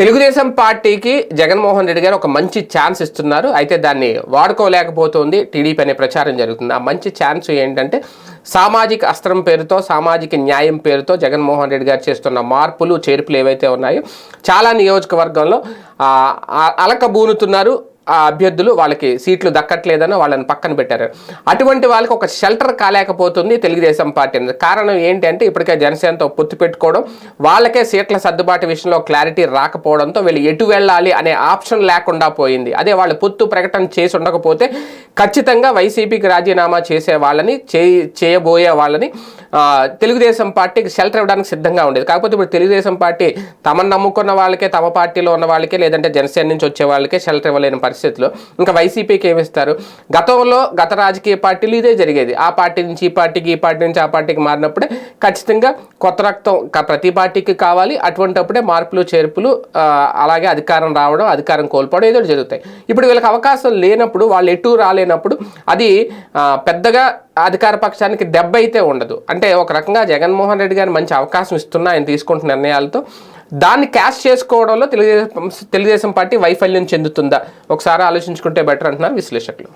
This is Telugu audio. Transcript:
తెలుగుదేశం పార్టీకి జగన్మోహన్ రెడ్డి గారు ఒక మంచి ఛాన్స్ ఇస్తున్నారు. అయితే దాన్ని వాడుకోలేకపోతుంది టీడీపీ అనే ప్రచారం జరుగుతుంది. ఆ మంచి ఛాన్స్ ఏంటంటే సామాజిక అస్త్రం పేరుతో సామాజిక న్యాయం పేరుతో జగన్మోహన్ రెడ్డి గారు చేస్తున్న మార్పులు చేర్పులు ఏవైతే ఉన్నాయో చాలా నియోజకవర్గంలో అలకబూనుతున్నారు. ఆ అభ్యర్థులు వాళ్ళకి సీట్లు దక్కట్లేదని వాళ్ళని పక్కన పెట్టారు. అటువంటి వాళ్ళకి ఒక షెల్టర్ కాలేకపోతుంది తెలుగుదేశం పార్టీ అనేది. కారణం ఏంటంటే ఇప్పటికే జనసేనతో పొత్తు పెట్టుకోవడం వాళ్ళకే సీట్ల సర్దుబాటు విషయంలో క్లారిటీ రాకపోవడంతో వీళ్ళు ఎటు వెళ్ళాలి అనే ఆప్షన్ లేకుండా పోయింది. అదే వాళ్ళు పొత్తు ప్రకటన చేసి ఉండకపోతే ఖచ్చితంగా వైసీపీకి రాజీనామా చేసే వాళ్ళని చేయి చేయబోయే వాళ్ళని తెలుగుదేశం పార్టీకి షెల్టర్ ఇవ్వడానికి సిద్ధంగా ఉండేది. కాకపోతే ఇప్పుడు తెలుగుదేశం పార్టీ తమను నమ్ముకున్న వాళ్ళకే తమ పార్టీలో ఉన్న వాళ్ళకే లేదంటే జనసేన నుంచి వచ్చే వాళ్ళకే షెల్టర్ ఇవ్వలేని పరిస్థితిలో. ఇంకా వైసీపీకి ఏమిస్తారు గతంలో గత రాజకీయ పార్టీలు ఇదే జరిగేది. ఆ పార్టీ నుంచి ఈ పార్టీకి ఈ పార్టీ నుంచి ఆ పార్టీకి మారినప్పుడే ఖచ్చితంగా కొత్త రక్తం ప్రతి పార్టీకి కావాలి. అటువంటప్పుడే మార్పులు చేర్పులు అలాగే అధికారం రావడం అధికారం కోల్పోవడం ఏదో జరుగుతాయి. ఇప్పుడు వీళ్ళకి అవకాశం లేనప్పుడు వాళ్ళు ఎటు రాలేనప్పుడు అది పెద్దగా అధికార పక్షానికి దెబ్బ అయితే ఉండదు. అంటే ఒక రకంగా జగన్మోహన్ రెడ్డి గారు మంచి అవకాశం ఇస్తున్నా ఆయన తీసుకుంటున్న నిర్ణయాలతో దాన్ని క్యాష్ చేసుకోవడంలో తెలుగుదేశం తెలుగుదేశం పార్టీ వైఫల్యం చెందుతుందా? ఒకసారి ఆలోచించుకుంటే బెటర్ అంటున్నారు విశ్లేషకులు.